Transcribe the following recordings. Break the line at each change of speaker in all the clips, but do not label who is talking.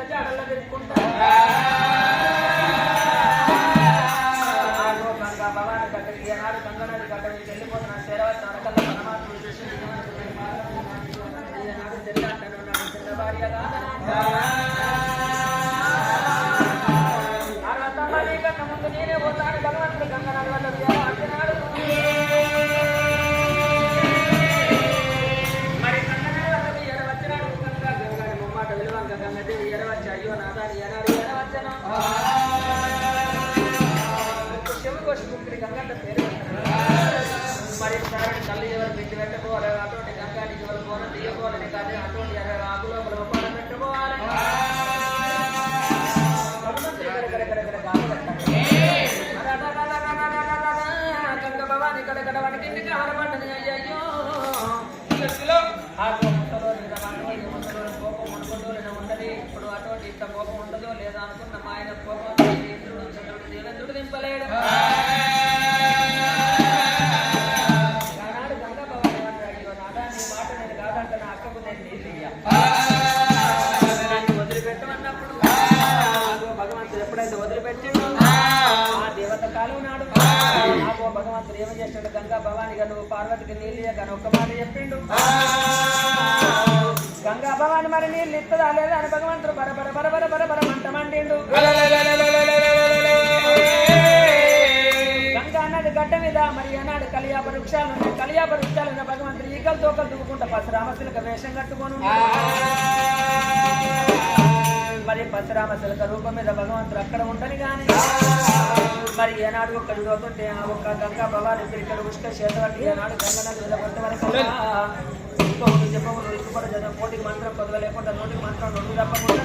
నీళ్ళ జాడల్లో పెట్టుకుంటా ముమ్మాట అయ్యో నాదాని ఎనాడు ఎడవచ్చను. శివకోశ ముక్కిడి గంగంట పేరు మరి సారుడి తల్లి ఎవరు పెట్టి పెట్టబోవాలి అటువంటి గంగాని ఎవరు పోన? తీయబోలని కానీ అటువంటి ఎర్ర పార్వతికి నీళ్ళు అని ఒక్క మాట చెప్పిండు. గంగా భవాని మరి నీళ్ళు ఇస్తుందా లేదా అని భగవంతుడు బర బర బర బర బర బర మంట మండిండు. గంగా అన్నది గడ్డ మీద మరి అన్నాడు కలియాప వృక్షాలు ఉన్నాయి. కలియాప వృక్షాలు ఉన్న భగవంతుడు ఈకలు తోకలు దువ్వుకుంటా పరశురామశిలక వేషం కట్టుకోను మరి పరశురామశిలక రూపం మీద భగవంతుడు అక్కడ ఉండని గాని. మరి ఏనాడు ఒక్కడు పోతుంటే ఆ ఒక్క గంగా భవాని ఇక్కడ ఉష్క చేతబట్టి ఏనాడు గంగ నది మీద కొంత వరకు ఇంకొకటి చెప్పకూడదు ఇంకొకటి చదివిన కోటికి మంత్రం పొదవ లేకుండా నోటికి మంత్రం రెండు తప్పకుండా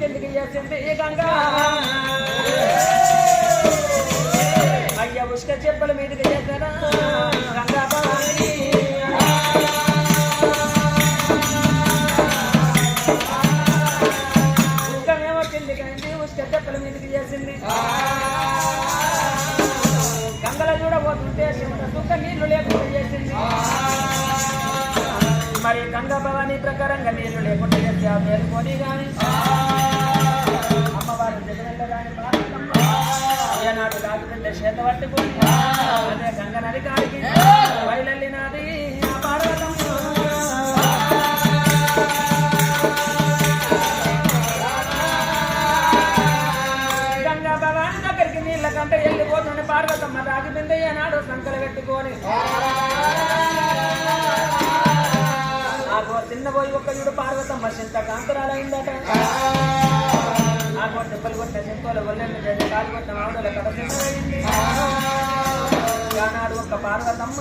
కిందికి చేసింది ఈ గంగా. అయ్య ఉష్క చెప్పుల మీదకి చేశారా ఉష్క చెప్పుల మీదకి చేసింది. గంగల చూడబోతుంటే సుఖ నీళ్ళు లేకుండా చేసింది. మరి గంగా భవాని ప్రకారంగా నీళ్ళు లేకుండా చేస్తే ఆ మేలుకొని గాని అమ్మవారు జగనల్ల గాని పార్వతమ్మ ఏనాడు రాజుకుంటే చేత పట్టుకొని అదే గంగ నది కాడికి బయలెళ్ళినది పెట్టుకొని. నాకు చిన్నబోయి ఒక్క చూడు పార్వతమ్మ చింత కాంతరాలైందట. నాకు దెబ్బలు కొట్టిన చింతలు ఒళ్ళెళ్ళు చేసి కాలు కొట్టిన ఆవుల కథ చింతలైంది. ఆనాడు ఒక్క పార్వతమ్మ.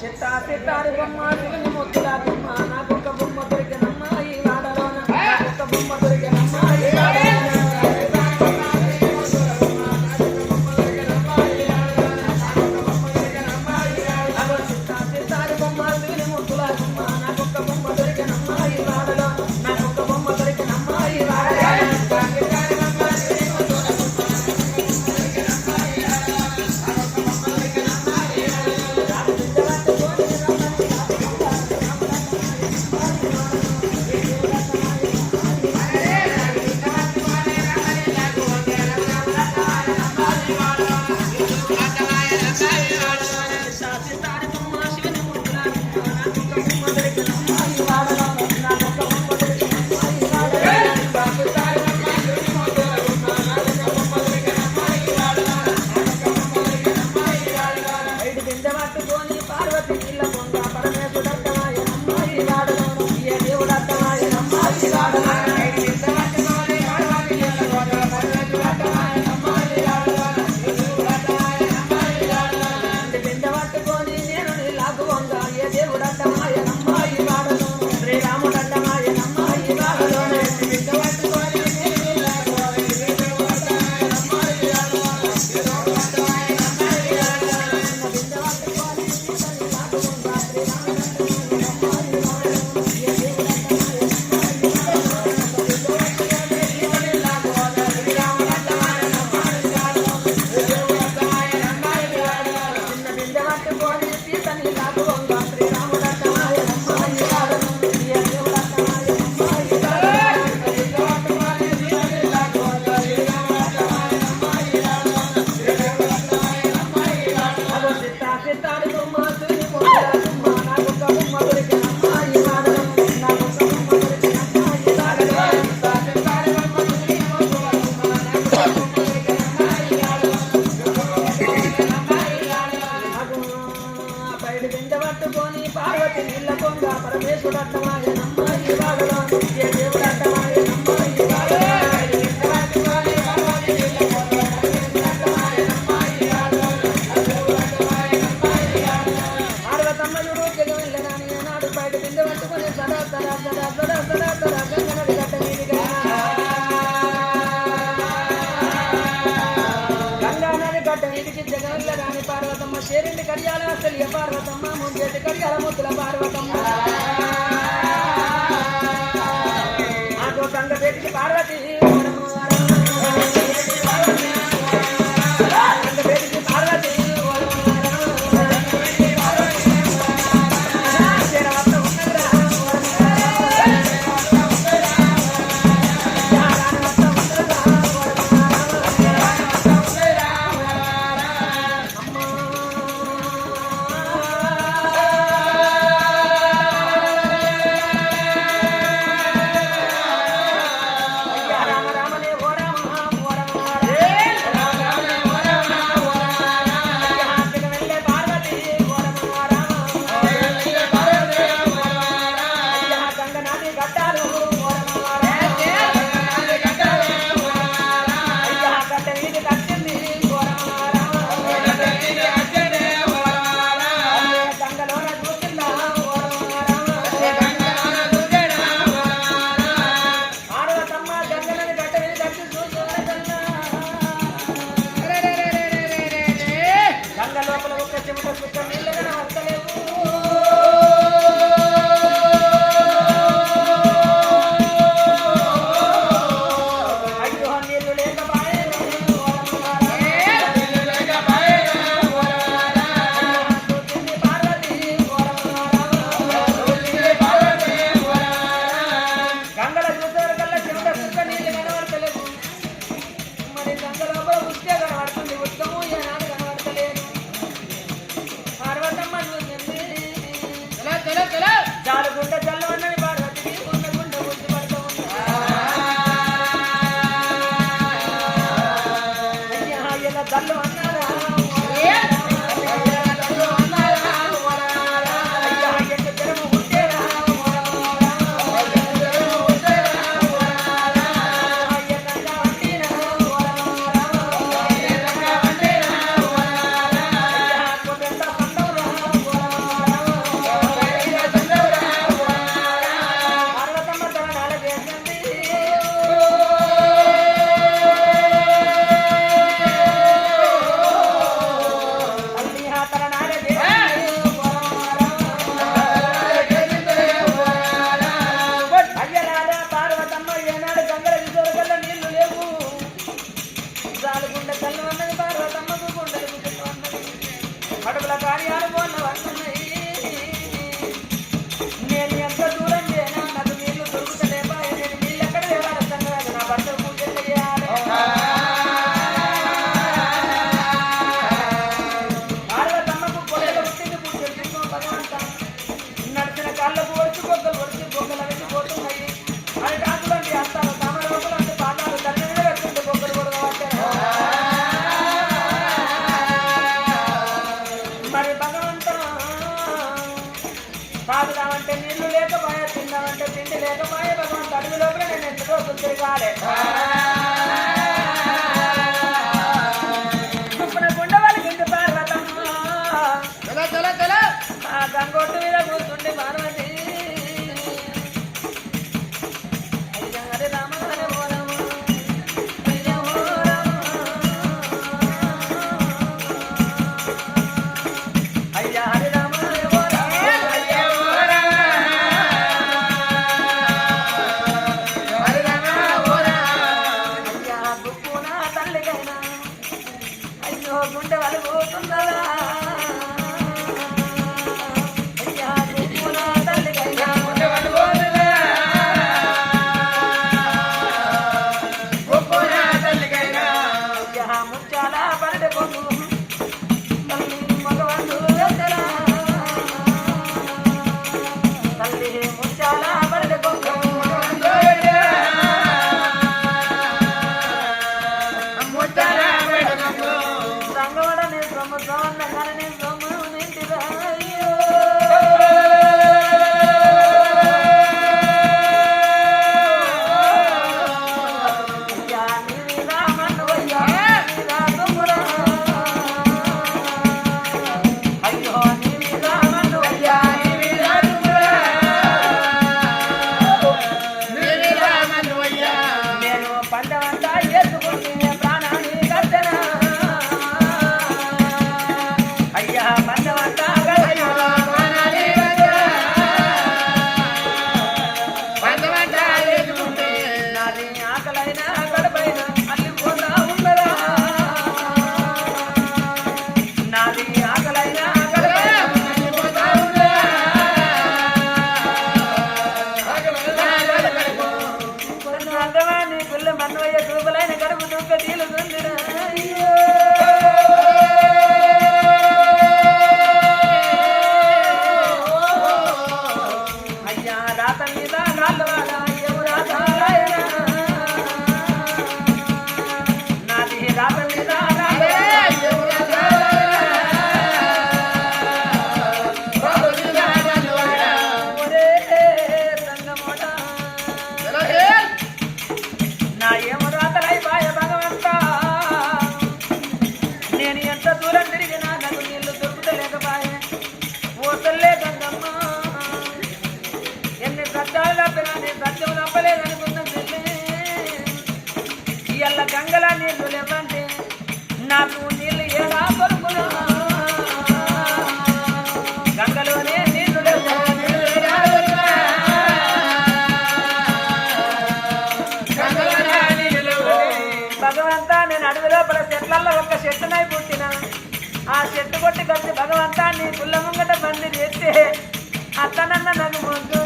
చిత్త చిత్తారు బొమ్మ శివుని ముత్తులా బొమ్మ. నాకు ఒక బొమ్మ. তাকে তার তোমার చేరింది కడియాల అసలు పార్వతమ్మ ముందేటి కడియాల ముద్దుల పార్వతమ్మ. నాకు సంగ Parvati. Ganga sotto il tribale. పాడు పోతుందా குள்ளம் பண்ணுவைய குழுபலாய் கடுப்பு தூக்கத்தில் சுந்திடும் చెట్టునై పుట్టిన. ఆ చెట్టు కొట్టి కలిసి భగవంతాన్ని నీ పుల్ల ముంగట బండి చేస్తే అత్తనన్న నన్ను ముందు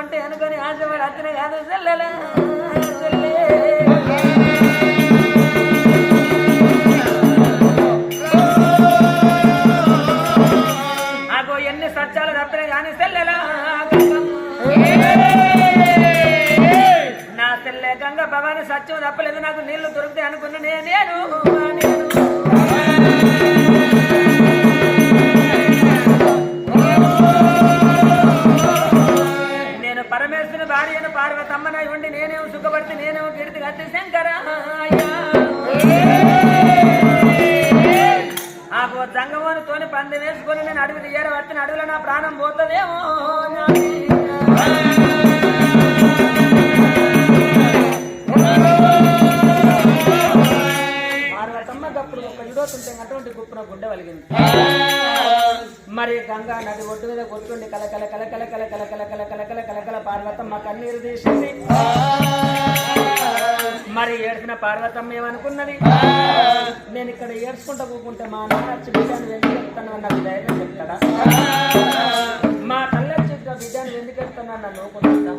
నీళ్ళుంటే అనుకొని ఆశపడి అతనే కాదు ఆగో ఎన్ని సత్యాలు తప్పనే కానీ సెల్లెలా నా తెల్లే గంగ భవాని సత్యం తప్పలేదు నాకు నీళ్ళు దొరుకుతాయి అనుకున్నా నేను. ప్రాణం పోతుందేమో పార్వతమ్మ గప్పుడు ఒక ఇడోతుంటే అటువంటి గుప్పున గుడ్డ వలిగింది మరి గంగా నది ఒడ్డు మీద కొట్టుండి కలకల కలకల కల కలకల కల కలకల పార్వతమ్మ కన్నీరు తీసింది మరి ఏడ్చిన పార్వతమ్మ ఏమనుకున్నది? నేను ఇక్కడ ఏడ్చుకుంటా కూకుంటే మా నాన్న వచ్చి బిడ్డను ఎందుకు చెప్తాను అన్నది ధైర్యం చెప్తాడా? మా తల్లి వచ్చి బిడ్డను ఎందుకు చెప్తాను అన్న లోకుంటా